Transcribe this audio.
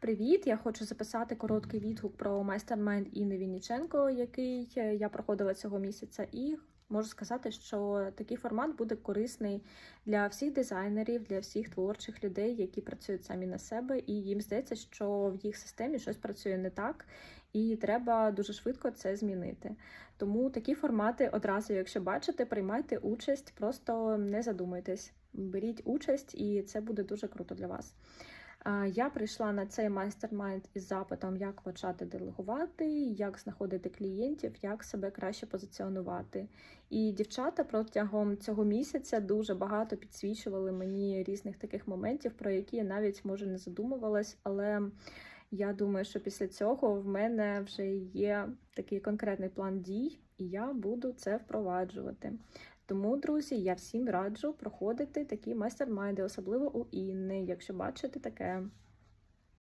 Привіт! Я хочу записати короткий відгук про майстер-майнд Інни Вінніченко, який е, я проходила цього місяця, і можу сказати, що такий формат буде корисний для всіх дизайнерів, для всіх творчих людей, які працюють самі на себе, і їм здається, що в їх системі щось працює не так, і треба дуже швидко це змінити. Тому такі формати одразу, якщо бачите, приймайте участь, просто не задумуйтесь, беріть участь, і це буде дуже круто для вас. Я прийшла на цей майстер-майнд із запитом, як почати делегувати, як знаходити клієнтів, як себе краще позиціонувати. І дівчата протягом цього місяця дуже багато підсвічували мені різних таких моментів, про які я навіть може не задумувалась, але я думаю, що після цього в мене вже є такий конкретний план дій, і я буду це впроваджувати. Тому, друзі, я всім раджу проходити такі майстер-майди, особливо у Інни, якщо бачите таке.